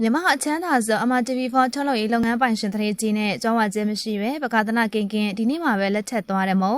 မြန်မာအချမ်းသာဆုံးအမ TV4 ထုတ်လုပ်ရေးလုပ်ငန်းပိုင်ရှင်တရေကြီးနဲ့ကြောဝါကျဲမရှိပဲပကာသနာကင်ကင်ဒီနေ့မှာပဲလက်ထက်သွားတယ်မုံ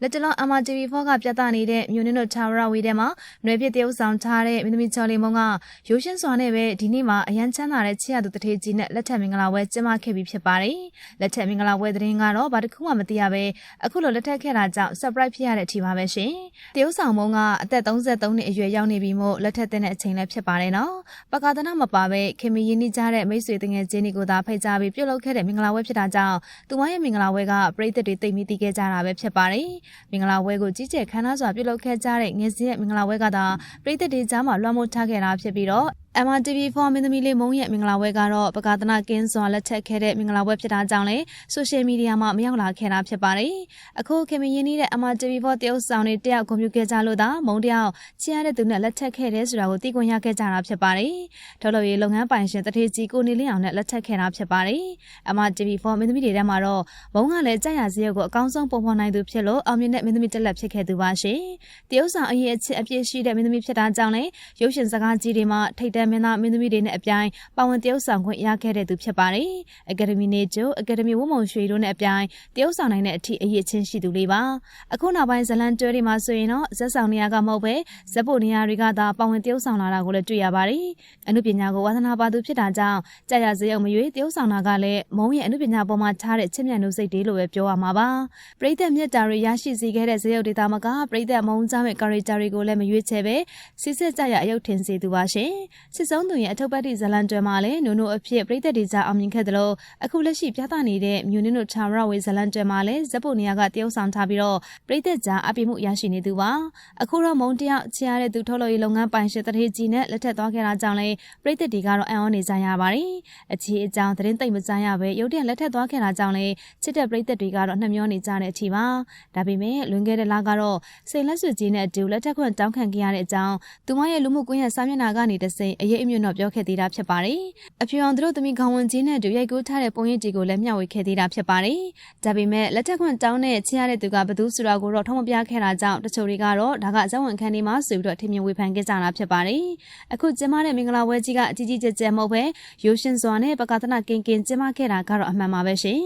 လက်တလုံးအမ TV4 ကပြသနေတဲ့မြို့နင်းတို့ Tower Way ထဲမှာຫນွေပြစ်တရုပ်ဆောင်ထားတဲ့မင်းသမီးချော်လေးမုံကရိုးရှင်းစွာနဲ့ပဲဒီနေ့မှာအရန်ချမ်းသာတဲ့ချစ်ရသူတရေကြီးနဲ့လက်ထက်မင်္ဂလာပွဲကျင်းပခဲ့ပြီးဖြစ်ပါတယ်လက်ထက်မင်္ဂလာပွဲသတင်းကတော့ဘာတစ်ခုမှမသိရပဲအခုလိုလက်ထက်ခဲ့တာကြောင့် surprise ဖြစ်ရတဲ့အထိပါပဲရှင်တရုပ်ဆောင်မုံကအသက်33နှစ်အရွယ်ရောက်နေပြီမို့လက်ထက်တဲ့အချိန်လည်းဖြစ်ပါတယ်နော်ပကာသနာမပါပဲခင်မရင်းနှီးကြတဲ့မိတ်ဆွေတငယ်ချင်းတွေကိုသာဖိတ်ကြားပြီးပြုလုပ်ခဲ့တဲ့မင်္ဂလာပွဲဖြစ်တာကြောင့်သူမရဲ့မင်္ဂလာပွဲကပရိသတ်တွေသိမိသိခဲ့ကြတာပဲဖြစ်ပါတယ်။မင်္ဂလာပွဲကိုကြီးကျယ်ခမ်းနားစွာပြုလုပ်ခဲ့ကြတဲ့ငယ်စဉ်ရဲ့မင်္ဂလာပွဲကသာပရိသတ်တွေကြားမှာလွှမ်းမိုးထားခဲ့တာဖြစ်ပြီးတော့ MRTV4 မင်းသမီးလေးမုံရဲ့မင်္ဂလာပွဲကတော့ပကာသနာကင်းစွာလက်ထက်ခဲ့တဲ့မင်္ဂလာပွဲဖြစ်တာကြောင့်လည်းဆိုရှယ်မီဒီယာမှာမရောက်လာခဲ့တာဖြစ်ပါတယ်။အခုခင်မင်းရင်းနေတဲ့ MRTV4 တရုတ်ဆောင်တွေတယောက်ကွန်ပျူတာကြလို့သာမုံတယောက်ချီရတဲ့သူနဲ့လက်ထက်ခဲ့တယ်ဆိုတာကိုသိခွင့်ရခဲ့ကြတာဖြစ်ပါတယ်။ထုတ်လုပ်ရေးလုပ်ငန်းပိုင်ရှင်တထေကြီးကိုနေလင်းအောင်နဲ့လက်ထက်ခဲ့တာဖြစ်ပါတယ်။ MRTV4 မင်းသမီးတွေထဲမှာတော့မုံကလည်းကြာရစရုပ်ကိုအကောင်းဆုံးပုံဖော်နိုင်သူဖြစ်လို့အောင်မြင်တဲ့မင်းသမီးတက်လက်ဖြစ်ခဲ့သူပါရှင်။တရုတ်ဆောင်အရေးအချစ်အပြည့်ရှိတဲ့မင်းသမီးဖြစ်တာကြောင့်လည်းရုပ်ရှင်စကားကြီးတွေမှာထိတ်တန့်မင်းသားမင်းသမီးတွေနဲ့အပြိုင်ပါဝင်တရုတ်ဆောင်ခွင့်ရခဲ့တဲ့သူဖြစ်ပါတယ်။အကယ်ဒမီနေကျိုအကယ်ဒမီဝုံမုံရွှေတို့နဲ့အပြိုင်တရုတ်ဆောင်နိုင်တဲ့အထိအရေးချင်းရှိသူလေးပါ။အခုနောက်ပိုင်းဇလန်တွဲတွေမှာဆိုရင်တော့ဇက်ဆောင်နေရာကမဟုတ်ပဲဇက်ဖို့နေရာတွေကသာပါဝင်တရုတ်ဆောင်လာတာကိုလည်းတွေ့ရပါတယ်။အမှုပညာကိုဝါသနာပါသူဖြစ်တာကြောင့်ကြာရစရုံမရွေးတရုတ်ဆောင်တာကလည်းမုံရဲ့အမှုပညာပေါ်မှာထားတဲ့ချစ်မြတ်နှုတ်စိတ်တွေလို့ပဲပြောရမှာပါ။ပရိသတ်မြတ်တာတွေရရှိစေခဲ့တဲ့ဇရုပ်ဒေတာမကပရိသတ်မုံကြားမဲ့ကာရီတာတွေကိုလည်းမရွေးချယ်ပဲစစ်စစ်ကြရအယုတ်ထင်စေသူပါရှင်။စစ်ဆုံးသူရဲ့အထုပ်ပတ်တိဇလန်တွဲမှာလည်းနုံနုအဖြစ်ပရိသတ်တွေကြားအောင်မြင်ခဲ့သလိုအခုလက်ရှိပြသနေတဲ့မြူနင်းတို့ချာရဝေဇလန်တွဲမှာလည်းဇက်ပုတ်နေရာကတရုတ်ဆောင်ထားပြီးတော့ပရိသတ်ကြားအပြည့်မှုရရှိနေသူပါအခုတော့မုံတယောက်ချရတဲ့သူထုတ်လို့ရေးလုပ်ငန်းပိုင်ရှင်တထေကြီးနဲ့လက်ထက်သွားခဲ့တာကြောင့်လည်းပရိသတ်တွေကတော့အံ့ဩနေကြရပါတယ်အခြေအကြောင်းသတင်းသိမ့်မကြားရပဲရုတ်တရက်လက်ထက်သွားခဲ့တာကြောင့်လည်းချစ်တဲ့ပရိသတ်တွေကတော့နှမျောနေကြတဲ့အထိပါဒါပေမဲ့လွန်ခဲ့တဲ့လကတော့စိန်လက်စွကြီးနဲ့အတူလက်ထက်ခွင့်တောင်းခံခဲ့ရတဲ့အကြောင်းသူမရဲ့လူမှုကွန်ရက်စာမျက်နှာကနေတစိမ့်အရေးအမြင့်တော့ပြောခဲ့သေးတာဖြစ်ပါတယ်အဖြူအောင်သူတို့သမီးခေါင်းဝင်ကြီးနဲ့အတူရိုက်ကူးထားတဲ့ပုံရိပ်တွေကိုလည်းမျှဝေခဲ့သေးတာဖြစ်ပါတယ်ဒါပေမဲ့လက်ထက်ခွင့်တောင်းတဲ့ချရတဲ့သူကဘသူဆိုတာကိုတော့ထုံးမပြခဲ့တာကြောင့်တချို့တွေကတော့ဒါကဇက်ဝင်ခန်းဒီမှာဆိုပြီးတော့ထင်မြင်ဝေဖန်ခဲ့ကြတာဖြစ်ပါတယ်အခုကျမတဲ့မင်္ဂလာပွဲကြီးကအကြီးကြီးကျယ်ကျယ်မဟုတ်ပဲရိုးရှင်းစွာနဲ့ပကသနာကင်ကင်ကျင်းပခဲ့တာကတော့အမှန်ပါပဲရှင်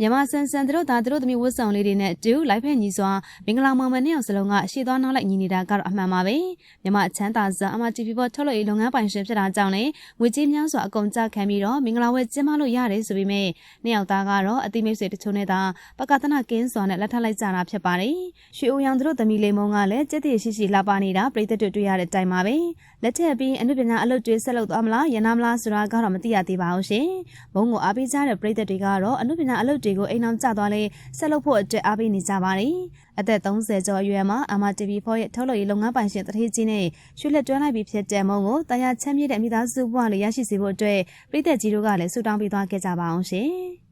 မြန်မာဆန်ဆန်တို့သားတို့သမီးဝတ်ဆောင်လေးတွေနဲ့တူလိုက်ဖက်ညီစွာမင်္ဂလာမောင်မနဲ့အောင်စလုံးကရှေ့သွားနောက်လိုက်ညီနေတာကတော့အမှန်ပါပဲမြန်မာချမ်းသာစွာအမတီဗီပေါ်ထုတ်လို့ရေးလုပ်ငန်းပိုင်ရှင်ဖြစ်တာကြောင့်လည်းငွေကြေးများစွာအကုန်ကြခံပြီးတော့မင်္ဂလာဝဲကျင်းပလို့ရတယ်ဆိုပေမဲ့နှစ်ယောက်သားကတော့အတိမိတ်ဆွေတချို့နဲ့သာပကသနာကင်းစွာနဲ့လက်ထပ်လိုက်ကြတာဖြစ်ပါတယ်ရွှေအိုရောင်တို့သမီးလေးမုံကလည်းကြက်တည်ရှိရှိလာပါနေတာပြည်သက်တွေတွေ့ရတဲ့အတိုင်းပါပဲလက်ထက်ပြီးအနုပညာအလုပ်တွေဆက်လုပ်သွားမလားရနာမလားဆိုတာကတော့မသိရသေးပါဘူးရှင်ဘုံကိုအားပေးကြတဲ့ပြည်သက်တွေကတော့အနုပညာအလုပ်တွေကိုအိမ်အောင်ကျသွားလဲဆက်လုပ်ဖို့အတွက်အားပေးနေကြပါတယ်အသက်30ကျော်အရွယ်မှာ MRTV4 ရဲ့ထုတ်လုပ်ရေးလုပ်ငန်းပိုင်ရှင်တထေးကြီးနဲ့ရွှေလက်တွဲလိုက်ပြီးဖြစ်တဲ့မုံကိုတရားချမ်းမြေ့တဲ့မိသားစုဘဝလေးရရှိစေဖို့အတွက်ပြည်သက်ကြီးတို့ကလည်းဆုတောင်းပေးသွားခဲ့ကြပါအောင်ရှင်